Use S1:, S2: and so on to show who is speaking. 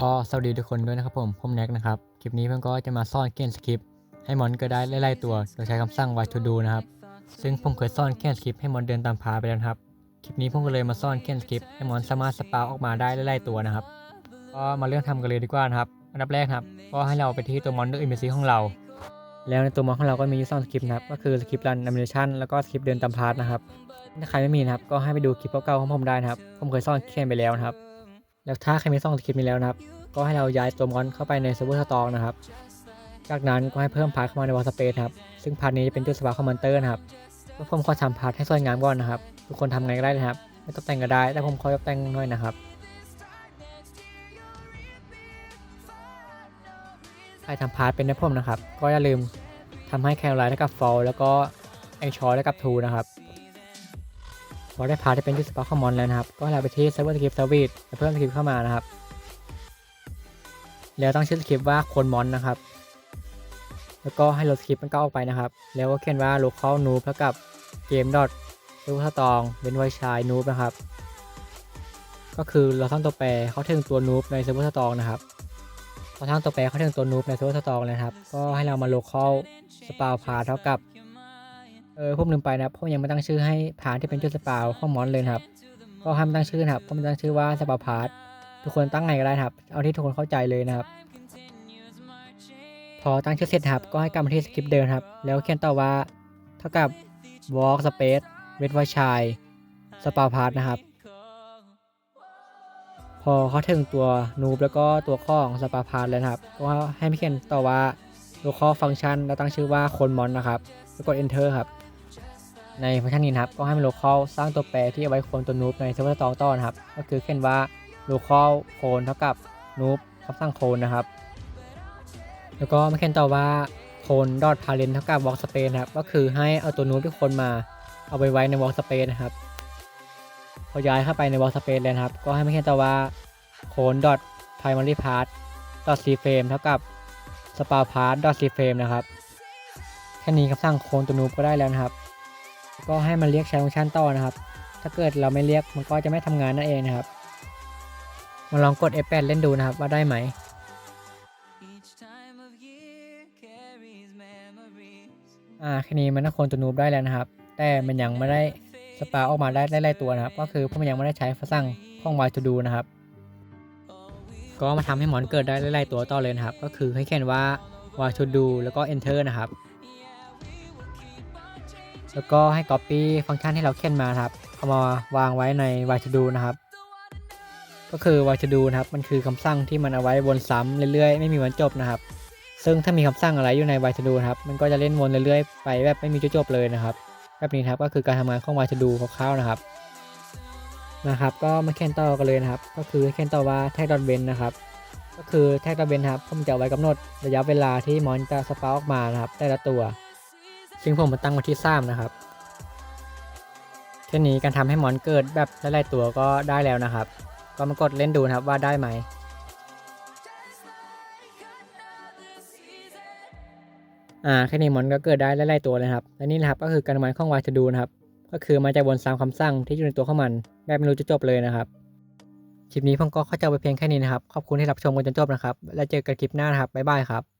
S1: ก็สวัสดีทุกคนด้วยนะครับผมผมแน็กนะครับ คลิปนี้เพื่อนก็จะมาซ่อนเขียนสคริปให้มอนก็ได้ไล่ๆตัวโดยใช้คำสั่ง y to do นะครับ ซึ่งผมเคยซ่อนเขียนสคริปให้มอนเดินตามพาไปแล้วครับ คลิปนี้ผมก็เลยมาซ่อนเขียนสคริปให้มอนสามารถสปาออกมาได้ไล่ๆตัวนะครับ ก็มาเรื่องทำกันเลยดีกว่านะครับ อันดับแรกครับ ก็ให้เราไปที่ตัวมอนเดอร์อิมเมซีของเรา แล้วในตัวมอนของเราก็มียู่สองสคริปนะครับ ก็คือสคริปรันแอนิเมชันแล้วก็สคริปเดินตามพาร์ทนะครับ ถ้าใครไม่มีนะครับ ก็ให้ไปดูคลิปเก่าๆของผมได้นะครับ ผมเคยซ่อนเขียนไปแล้วนะครับ แล้วถ้าใครไม่ซ่อนสคริปต์นี้แล้วนะครับ ก็ให้เราย้ายตัวมอนเข้าไปในเซิร์ฟเวอร์สตองนะครับ จากนั้นก็ให้เพิ่มพาร์ทเข้ามาในวอลสเปซครับ ซึ่งพาร์ทนี้จะเป็นจุดสปาร์คอมมานเตอร์นะครับเพื่อผมขอทำพาร์ทให้สวยงามก่อนนะครับ ทุกคนทำไงก็ได้นะครับ ไม่ต้องแต่งก็ได้ แต่ผมขอตกแต่งหน่อยนะครับใครทำพาร์ทเป็นนะผมนะครับ ก็อย่าลืมทำให้แคลไลท์และกับฟอลแล้วก็ไอชอและกับทูนะครับ พอได้พาที่เป็นจุดสปาร์คอมมอนแล้วนะครับ ก็ให้เราไปที่เซิร์ฟเวอร์สคริปต์เซอร์วิสเพิ่มสคริปต์เข้ามานะครับ แล้วตั้งชื่อสคริปต์ว่าคนมอนนะครับ แล้วก็ให้ลดสคริปต์มันก็ออกไปนะครับ แล้วก็เขียนว่า local noob เท่ากับ game dot รูปสตองเป็นไวชาย noob นะครับ ก็คือเราสร้งตัวแปรเขาถึงตัว noob ในเซิร์ฟเวอร์สตองนะครับพอสร้งตัวแปรเขาถึงตัว noob ในเซิร์ฟเวอร์สตองเลยครับ ก็ให้เรามา local spawn path เท่ากับ เออผมลืมไปนะผมยังไม่ตั้งชื่อให้พาร์ทที่เป็นจุดสปาวของมอนเลยครับก็ห้ามตั้งชื่อนะครับผมตั้งชื่อว่าสปาวพาร์ททุกคนตั้งไงก็ได้ครับ เอาที่ทุกคนเข้าใจเลยนะครับ พอตั้งชื่อเสร็จครับก็ให้กลับมาที่สคริปต์เดิมครับ แล้วเขียนต่อว่าเท่ากับ walk space w e t w a c h i s p a p a r t นะครับ พอเขาถึงตัว noob แล้วก็ตัวข้อของ s p a p a r t แล้วครับก็ให้ไม่เขียนต่อว่า local function แล้วตั้งชื่อว่าคนมอนนะครับแล้วกด enter ครับ ในฟังก์ชันนี้นะครับก็ให้มัน local สร้างตัวแปรที่เอาไว้โคลนตัว noob ในเซิร์ฟเวอร์ตองต่อนะครับ ก็คือเขียนว่า local clone เท่ากับ noob คำสั่ง clone นะครับ แล้วก็มาเขียนต่อว่า clone dot parent เท่ากับ walk space นะครับ ก็คือให้เอาตัว noob ที่โคลนมาเอาไปไว้ใน walk space นะครับ พอย้ายเข้าไปใน walk space เลยนะครับ ก็ให้มาเขียนต่อว่า clone dot primary path dot c frame เท่ากับ spawn path dot c frame นะครับ แค่นี้คำสั่งโคลนตัว noob ก็ได้แล้วนะครับ ก็ให้มันเรียกใช้ฟังก์ชันต่อนะครับ ถ้าเกิดเราไม่เรียกมันก็จะไม่ทำงานนั่นเองนะครับ มาลองกด F8 เล่นดูนะครับว่าได้ไหมอ่าแค่นี้มันน่าโคนตัวนูบได้แล้วนะครับ แต่มันยังไม่ได้สปาออกมาได้ได้ไล่ตัวนะครับ ก็คือพวกมันยังไม่ได้ใช้ฟังก์ชันของ Y to do นะครับ ก็มาทำให้หมอนเกิดได้ไล่ตัวต่อเลยนะครับ ก็คือให้เขียนว่า Y to do แล้วก็ enter นะครับ แล้วก็ให้ copy ฟังก์ชันที่เราเขียนมาครับเอามาวางไว้ใน y to do นะครับ ก็คือ y to do นะครับ มันคือคำสั่งที่มันเอาไว้วนซ้ำเรื่อยๆ ไม่มีวันจบนะครับ ซึ่งถ้ามีคำสั่งอะไรอยู่ใน y to do นะครับ มันก็จะเล่นวนเรื่อยๆ ไปแบบไม่มีจุดจบเลยนะครับ แบบนี้ครับ ก็คือการทำงานของ y to do คร่าวๆนะครับ นะครับ ก็มาเขียนต่อกันเลยนะครับ ก็คือเขียนต่อว่า tag dot ben นะครับ ก็คือ tag dot ben นครับผมจะไว้กำหนดระยะเวลาที่มอนจะสปาออกมานะครับ แต่ละตัว ซึ่งผมมาตั้งไว้ที่3นะครับแค่นี้การทำให้มอนเกิดแบบหลายๆตัวก็ได้แล้วนะครับ ก็มากดเล่นดูนะครับว่าได้ไหมอ่าแค่นี้มอนก็เกิดได้หลายๆตัวเลยครับและนี่นะครับก็คือการทำงานข้อง y to do นะครับ ก็คือมาจากวนซ้ำคำสั่งที่อยู่ในตัวของมันแบบไม่รู้จะจบเลยนะครับคลิปนี้ผมก็เข้าใจไปเพียงแค่นี้นะครับ ขอบคุณที่รับชมกันจนจบนะครับ แล้วเจอกันคลิปหน้านะครับ บ๊ายบายครับ